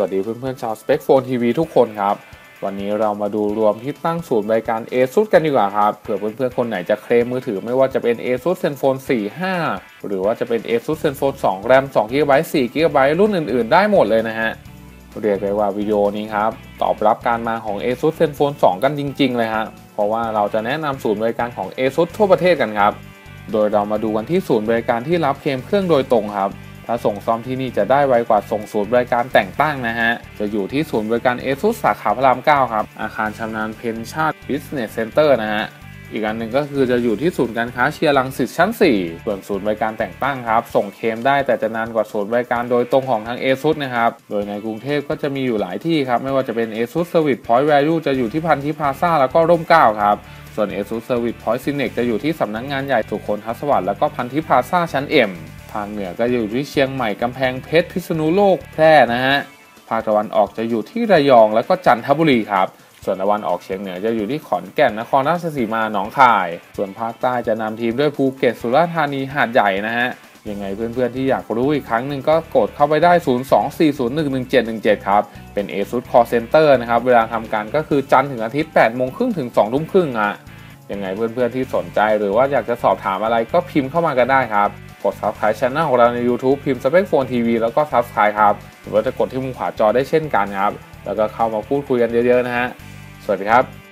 วัสดีเพื่อนๆชาว Spec Phone TV ทุกคนครับ วันนี้เรามาดูรวมที่ตั้งศูนย์บริการ ASUS กันดีกว่าครับเผื่อเพื่อนๆคนไหนจะเคลมมือถือไม่ว่าจะเป็น ASUS ZenFone 45 หรือว่าจะเป็น ASUS ZenFone 2 RAM 2 GB 4 GB รุ่นอื่นๆ ได้หมดเลยนะฮะ เรียกได้ว่าวิดีโอนี้ครับ ตอบรับการมาของ ASUS ZenFone 2 กันจริง ๆ เลยฮะเพราะว่าเราจะแนะนำศูนย์บริการของ ASUS ทั่วประเทศกันครับ โดยเรามาดูกันที่ศูนย์บริการที่รับเคลมเครื่องโดยตรงครับ ถ้าส่งซ่อมที่นี่จะได้ไวกว่าส่งศูนย์บริการแต่งตั้งนะฮะ จะอยู่ที่ศูนย์บริการ ASUS สสาขาพระราม 9 ครับ อาคารชำนาญเพนชาติ Business Center นะฮะอีกอันหนึ่งก็คือจะอยู่ที่ศูนย์การค้าเชียร์ลังสิตชั้น 4 ส่วนศูนย์บริการแต่งตั้งครับ ส่งเคมได้แต่จะนานกว่าศูนย์บริการโดยตรงของทาง ASUS นะครับ โดยในกรุงเทพก็จะมีอยู่หลายที่ครับ ไม่ว่าจะเป็น ASUS Service Point Value จะอยู่ที่พันธิพาซาแล้วก็ร่มเก้าครับ ส่วน ASUS Service Point Cinex จะอยู่ที่สำนักงานใหญ่สุขนทัศวรรค์แล้วก็พันธิพาซาชั้น M ทางเหนือก็อยู่ที่เชียงใหม่กำแพงเพชรพิษณุโลกแพร่นะฮะภาคตะวันออกจะอยู่ที่ระยองแล้วก็จันทบุรีครับ ส่วนตะวันออกเฉียงเหนือจะอยู่ที่ขอนแก่นนครราชสีมาหนองคาย ส่วนภาคใต้จะนำทีมด้วยภูเก็ตสุราษฎร์ธานีหาดใหญ่นะฮะยังไงเพื่อนๆที่อยากรู้อีกครั้งหนึ่งก็กดเข้าไปได้ 024011717 ครับ เป็น ASUS Call Center นะครับ เวลาทำการก็คือจันทร์ถึงอาทิตย์8โมงครึ่งถึง2ทุ่มครึ่งอะยังไงเพื่อนๆที่สนใจหรือว่าอยากจะสอบถามอะไรก็พิมพ์เข้ามากันได้ครับ กด subscribe channel ของเราใน YouTube พิมพ์ Spec Phone TV แล้วก็ subscribe ครับ หรือว่าจะกดที่มุมขวาจอได้เช่นกันครับ แล้วก็เข้ามาพูดคุยกันเยอะๆนะฮะ สวัสดีครับ